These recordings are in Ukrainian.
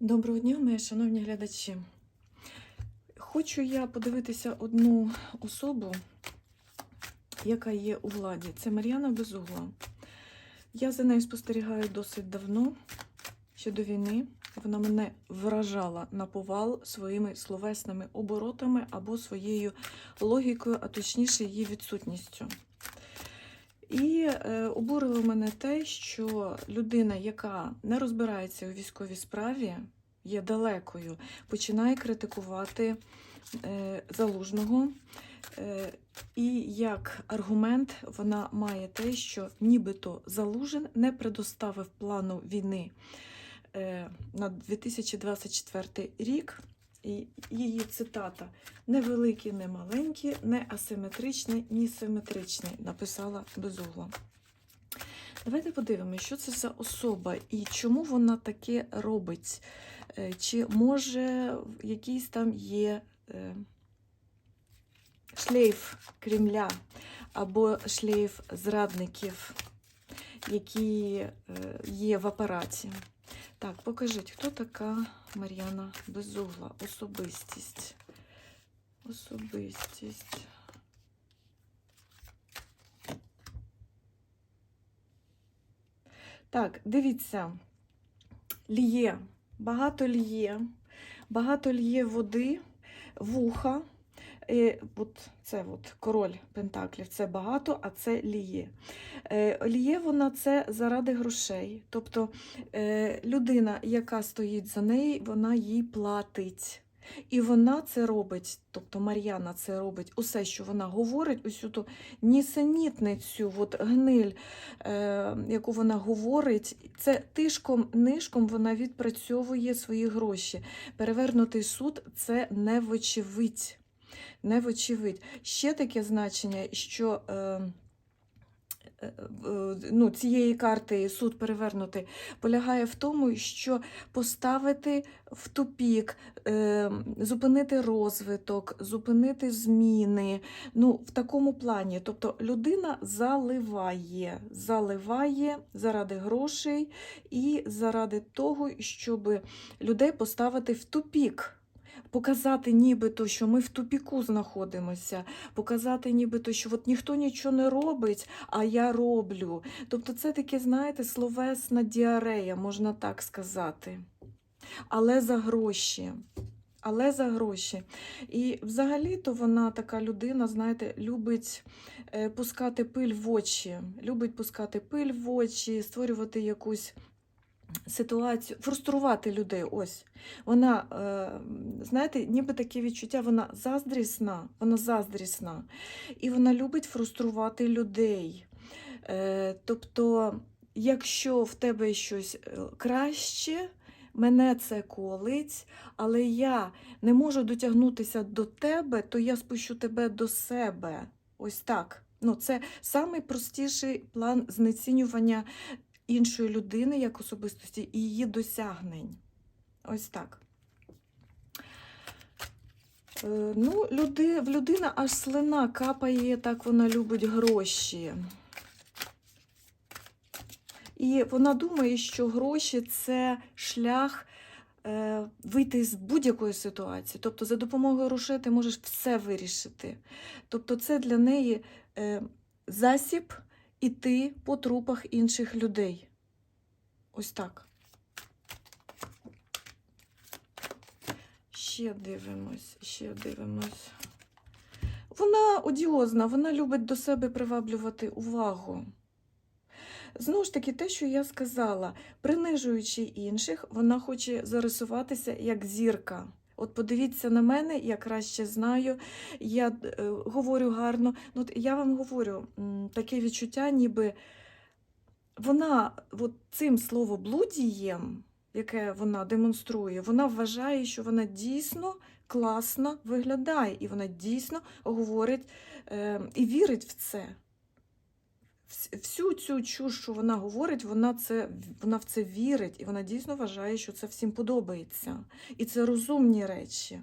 Доброго дня, мої шановні глядачі. Хочу я подивитися одну особу, яка є у владі. Це Мар'яна Безугла. Я за нею спостерігаю досить давно, ще до війни. Вона мене вражала на повал своїми словесними оборотами або своєю логікою, а точніше її відсутністю. І е, обурило мене те, що людина, яка не розбирається у військовій справі, є далекою, починає критикувати е, залужного. Е, і як аргумент вона має те, що нібито Залужин не предоставив плану війни на 2024 рік. Її цитата не великі, не маленькі, не асиметричні, ні симетричні, написала Безугла. Давайте подивимося, що це за особа і чому вона таке робить. Е, Чи може якийсь там є е, шлейф Кремля або шлейф зрадників, які е, є в апараті. Так, покажіть, хто така Мар'яна Безугла? Особистість. Особистість. Так, дивіться. Лє, багато лє, багато лє води, вуха. Е, от це от король Пентаклів, це багато, а це ліє. Е, ліє вона це заради грошей. Тобто е, людина, яка стоїть за нею, вона їй платить. І вона це робить, тобто Мар'яна це робить, усе, що вона говорить, усю ту нісенітницю, от гниль, е, яку вона говорить, це тишком, нишком вона відпрацьовує свої гроші. Перевернутий суд це не вочевидь. Не вочевидь. Ще таке значення, що е, е, е, ну, цієї карти суд перевернутий, полягає в тому, що поставити в тупік, е, зупинити розвиток, зупинити зміни. Ну, в такому плані. Тобто людина заливає, заливає заради грошей і заради того, щоб людей поставити в тупік. Показати нібито, що ми в тупіку знаходимося, показати нібито, що от ніхто нічого не робить, а я роблю. Тобто це таке, знаєте, словесна діарея, можна так сказати. Але за гроші. Але за гроші. І взагалі-то вона така людина, знаєте, любить е, пускати пиль в очі, любить пускати пиль в очі, створювати якусь ситуацію, фруструвати людей. Ось. Вона, е, знаєте, ніби таке відчуття, вона заздрісна, вона заздрісна. І вона любить фруструвати людей. Е, тобто, якщо в тебе щось е, краще, мене це колить, але я не можу дотягнутися до тебе, то я спущу тебе до себе. Ось так. Ну, це найпростіший план знецінювання іншої людини як особистості і її досягнень. Ось так. Е, Ну, люди, в людина аж слина капає, так вона любить гроші. І вона думає, що гроші це шлях е, вийти з будь-якої ситуації. Тобто, за допомогою грошей ти можеш все вирішити. Тобто, це для неї е, засіб іти по трупах інших людей. Ось так. Ще дивимось, ще дивимось. Вона одіозна, вона любить до себе приваблювати увагу. Знову ж таки, те, що я сказала, принижуючи інших, вона хоче зарисуватися як зірка. От подивіться на мене, я краще знаю, я е, говорю гарно. Ну, от я вам говорю, таке відчуття, ніби вона от цим словоблудієм, яке вона демонструє, вона вважає, що вона дійсно класно виглядає, і вона дійсно говорить е, і вірить в це. Вс- Всю цю чуш, що вона говорить, вона, це, вона в це вірить, і вона дійсно вважає, що це всім подобається. І це розумні речі.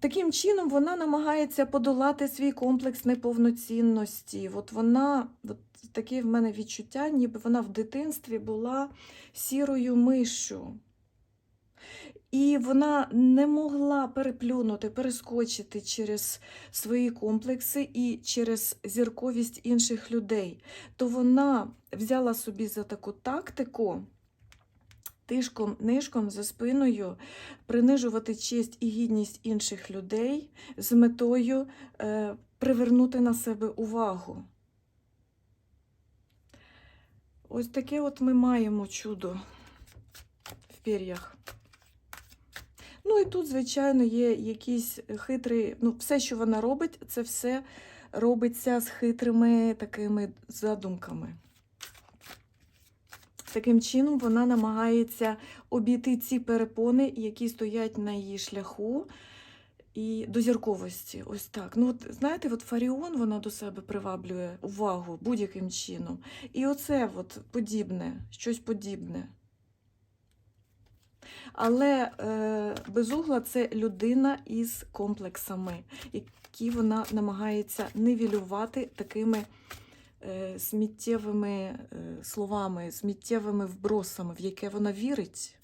Таким чином вона намагається подолати свій комплекс неповноцінності. От вона, от таке в мене відчуття, ніби вона в дитинстві була сірою мишю. І вона не могла переплюнути, перескочити через свої комплекси і через зірковість інших людей. То вона взяла собі за таку тактику тишком, нишком за спиною принижувати честь і гідність інших людей з метою е, привернути на себе увагу. Ось таке от ми маємо чудо в пір'ях. Ну і тут, звичайно, є якісь хитрі, ну, все, що вона робить, це все робиться з хитрими такими задумками. Таким чином, вона намагається обійти ці перепони, які стоять на її шляху, і до зірковості. Ось так. Ну, от, знаєте, от Фаріон вона до себе приваблює увагу будь-яким чином. І оце от подібне, щось подібне. Але е, безугла це людина із комплексами, які вона намагається нивелювати такими е, сміттєвими е, словами, сміттєвими вбросами, в яке вона вірить.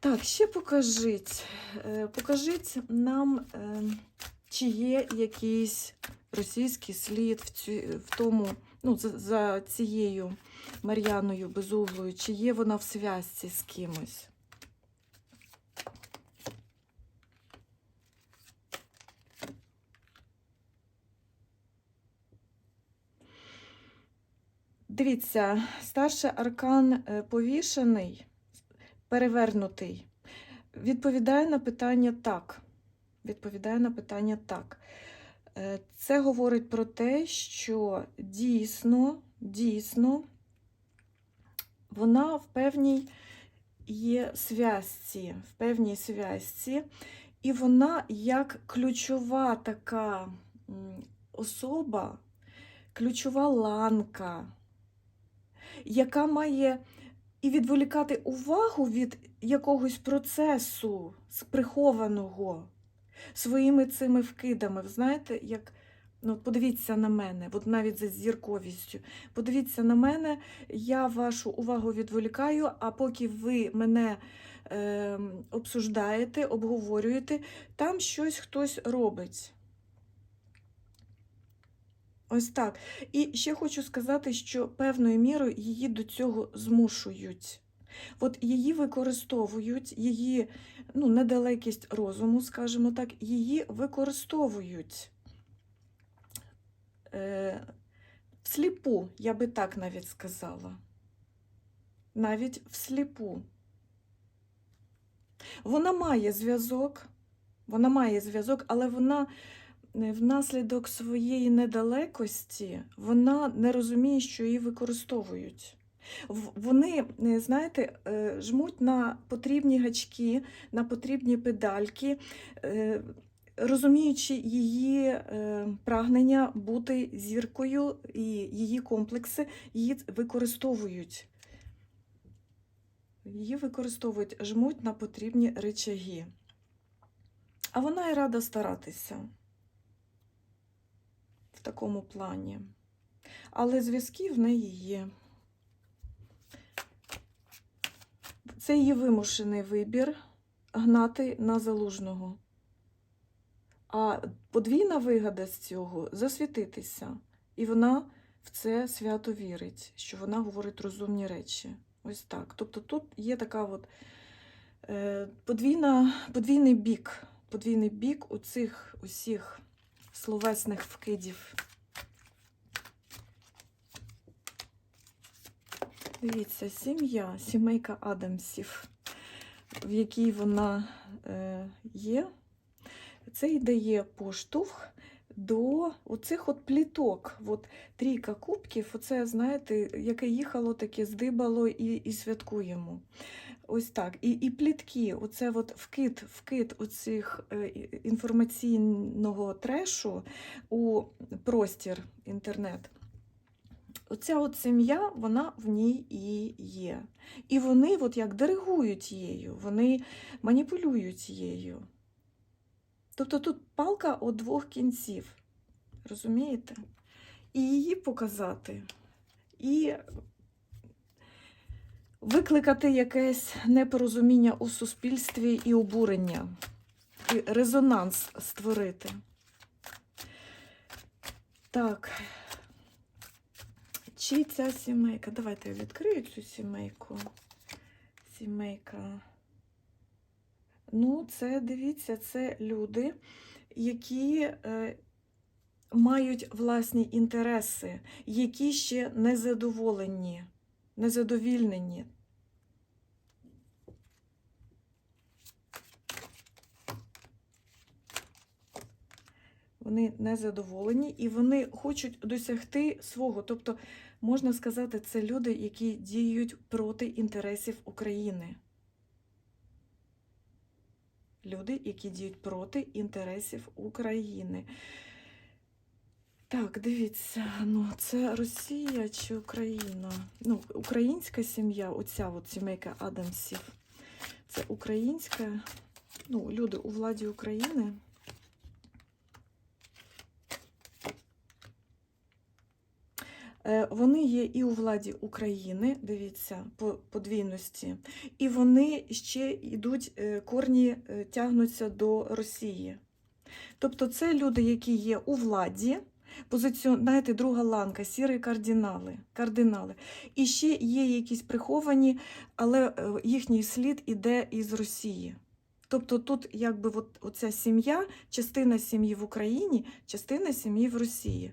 Так, ще покажіть. Е, покажіть нам, е, чи є якийсь російський слід в, ці, в тому, ну, за, за цією Мар'яною Безуглою, чи є вона в зв'язці з кимось. Дивіться, старший аркан е, повішений, перевернутий, відповідає на питання так. Відповідає на питання так. Е, Це говорить про те, що дійсно, дійсно, вона в певній є зв'язці, в певній зв'язці, і вона як ключова така особа, ключова ланка, яка має і відволікати увагу від якогось процесу прихованого своїми цими вкидами. Знаєте, як ну, подивіться на мене, от навіть за зірковістю. Подивіться на мене, я вашу увагу відволікаю, а поки ви мене е, обсуждаєте, обговорюєте, там щось хтось робить. Ось так. І ще хочу сказати, що певною мірою її до цього змушують. От її використовують, її ну, недалекість розуму, скажімо так, її використовують. Е, всліпу, я би так навіть сказала. Навіть всліпу. Вона має зв'язок, вона має зв'язок, але вона е, внаслідок своєї недалекості вона не розуміє, що її використовують. Вони, е, знаєте, е, жмуть на потрібні гачки, на потрібні педальки, е, розуміючи її прагнення бути зіркою і її комплекси, її використовують. Її використовують, жмуть на потрібні речаги. А вона і рада старатися в такому плані. Але зв'язки в неї є. Це її вимушений вибір гнати на залужного. А подвійна вигода з цього засвітитися. І вона в це свято вірить, що вона говорить розумні речі. Ось так. Тобто тут є така от е, подвійна, подвійний бік, подвійний бік у цих усіх словесних вкидів. Дивіться, сім'я, сімейка Адамсів, в якій вона е, є, це й дає поштовх до оцих от пліток. От трійка кубків, оце, знаєте, яке їхало, таке здибало і, і святкуємо. Ось так. І, і плітки, оце от вкид, вкид оцих е, інформаційного трешу у простір інтернет. Оця от сім'я, вона в ній і є. І вони от як диригують її, вони маніпулюють її. Тобто тут палка у двох кінців. Розумієте? І її показати, і викликати якесь непорозуміння у суспільстві і обурення, і резонанс створити. Так. Чи ця сімейка? Давайте я відкрию цю сімейку. Сімейка. Ну, це дивіться, це люди, які е, мають власні інтереси, які ще незадоволені, незадовільнені. Вони незадоволені і вони хочуть досягти свого. Тобто, можна сказати, це люди, які діють проти інтересів України. Люди, які діють проти інтересів України. Так, дивіться, ну це Росія чи Україна? Ну, українська сім'я, оця от сімейка Адамсів. Це українська, ну, люди у владі України. Е, Вони є і у владі України, дивіться, по подвійності, і вони ще йдуть, е, корні е, тягнуться до Росії. Тобто це люди, які є у владі, позиціон... знаєте, друга ланка, сірі кардинали, кардинали. І ще є якісь приховані, але е, їхній слід іде із Росії. Тобто тут якби от, оця сім'я, частина сім'ї в Україні, частина сім'ї в Росії.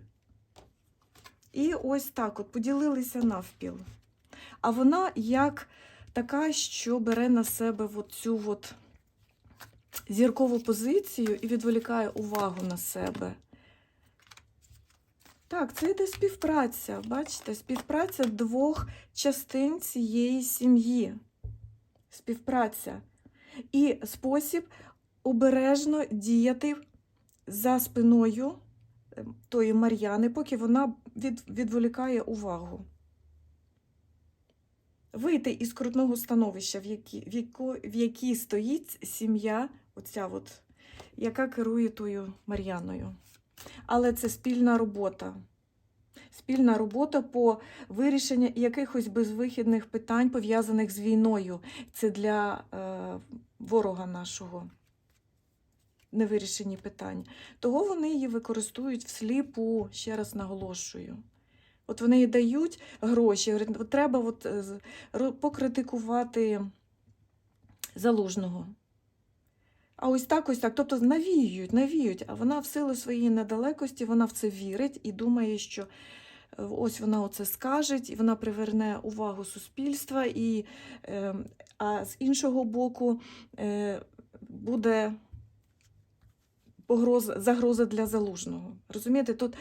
І ось так от поділилися навпіл. А вона як така, що бере на себе цю зіркову позицію і відволікає увагу на себе. Так, це йде співпраця. Бачите, співпраця двох частин цієї сім'ї. Співпраця. І спосіб обережно діяти за спиною е, тої Мар'яни, поки вона від, відволікає увагу. Вийти із крутного становища, в якій в яко, в якій стоїть сім'я, оця от, яка керує тою Мар'яною. Але це спільна робота. Спільна робота по вирішенню якихось безвихідних питань, пов'язаних з війною. Це для е, ворога нашого невирішені питання. Того вони її використовують всліпу, ще раз наголошую. От вони їй дають гроші, говорять, треба от, е, покритикувати залужного. А ось так, ось так. Тобто навіюють, навіюють, а вона в силу своєї недалекості, вона в це вірить і думає, що е, ось вона оце скаже, і вона приверне увагу суспільства, і, е, а з іншого боку е, буде погроза, загроза для залужного. Розумієте, тут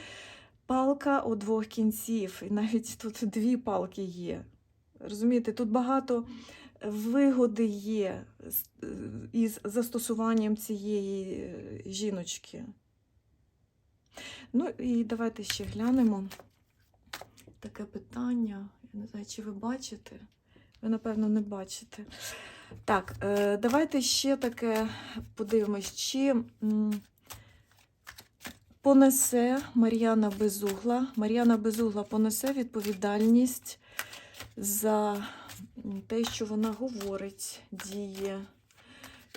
палка у двох кінців, і навіть тут дві палки є. Розумієте, тут багато вигоди є із застосуванням цієї е, жіночки. Ну і давайте ще глянемо таке питання. Я не знаю, чи ви бачите? Ви, напевно, не бачите. Так, е, давайте ще таке подивимось, чи понесе Мар'яна Безугла. Мар'яна Безугла понесе відповідальність за те, що вона говорить, діє,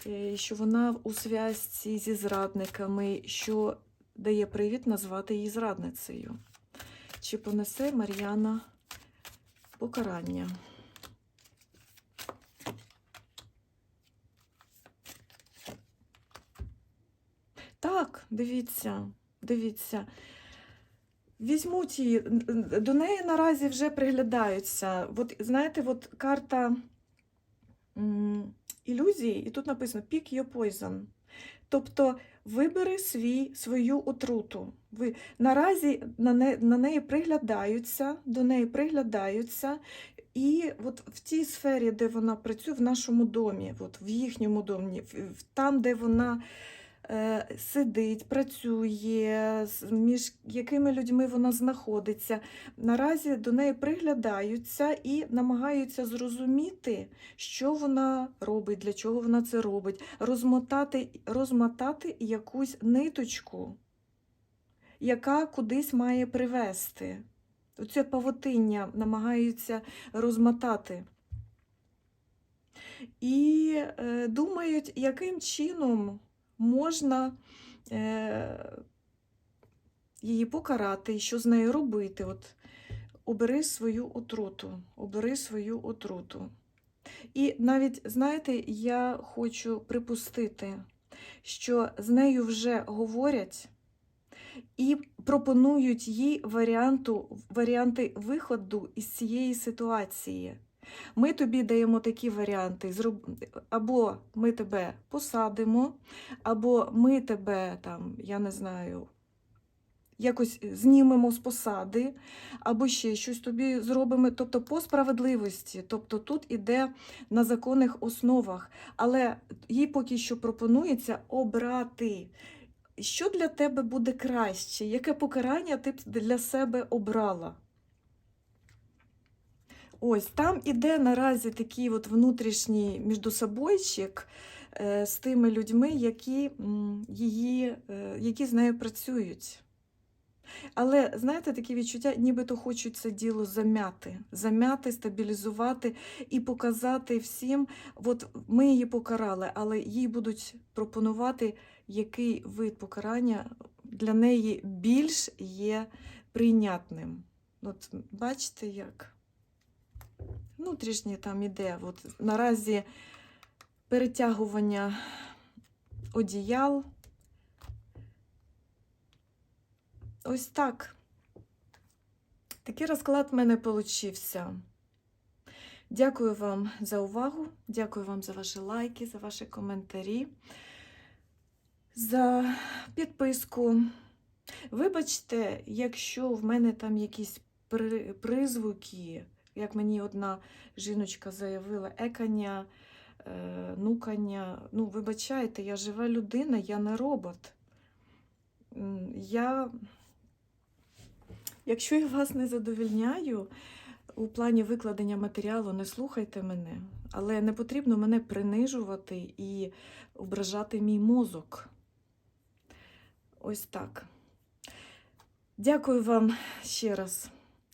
е, що вона у зв'язці зі зрадниками, що дає привід назвати її зрадницею. Чи понесе Мар'яна покарання? Так, дивіться, дивіться. Візьмуть її, до неї наразі вже приглядаються. От, знаєте, от карта ілюзії, і тут написано Pick your poison. Тобто вибери свій, свою отруту. Ви, наразі на, не, на неї приглядаються, до неї приглядаються. І от в тій сфері, де вона працює, в нашому домі, от в їхньому домі, там, де вона сидить, працює, між якими людьми вона знаходиться. Наразі до неї приглядаються і намагаються зрозуміти, що вона робить, для чого вона це робить, розмотати, розмотати якусь ниточку, яка кудись має привести. Оце павутиння намагаються розмотати. І е, думають, яким чином можна е, її покарати, що з нею робити. От, обери свою отруту, обери свою отруту. І навіть, знаєте, я хочу припустити, що з нею вже говорять і пропонують їй варіанту, варіанти виходу із цієї ситуації. Ми тобі даємо такі варіанти: або ми тебе посадимо, або ми тебе там, я не знаю, якось знімемо з посади, або ще щось тобі зробимо, тобто по справедливості. Тобто тут іде на законних основах, але їй поки що пропонується обрати. Що для тебе буде краще? Яке покарання ти б для себе обрала? Ось там іде наразі такий от внутрішній міждособойчик е, з тими людьми, які, її, е, які з нею працюють. Але знаєте, таке відчуття, нібито хочуть це діло зам'яти, зам'яти, стабілізувати і показати всім, от ми її покарали, але їй будуть пропонувати, який вид покарання для неї більш є прийнятним. От бачите, як внутрішнє там іде. От наразі перетягування одіял. Ось так. Такий розклад в мене получився. Дякую вам за увагу, дякую вам за ваші лайки, за ваші коментарі, за підписку. Вибачте, якщо в мене там якісь при- призвуки, як мені одна жіночка заявила, екання, е, нукання. Ну, вибачайте, я жива людина, я не робот. Я, якщо я вас не задовільняю у плані викладення матеріалу, не слухайте мене, але не потрібно мене принижувати і ображати мій мозок. Ось так. Дякую вам ще раз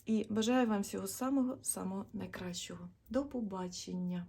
і бажаю вам всього самого самого найкращого. До побачення!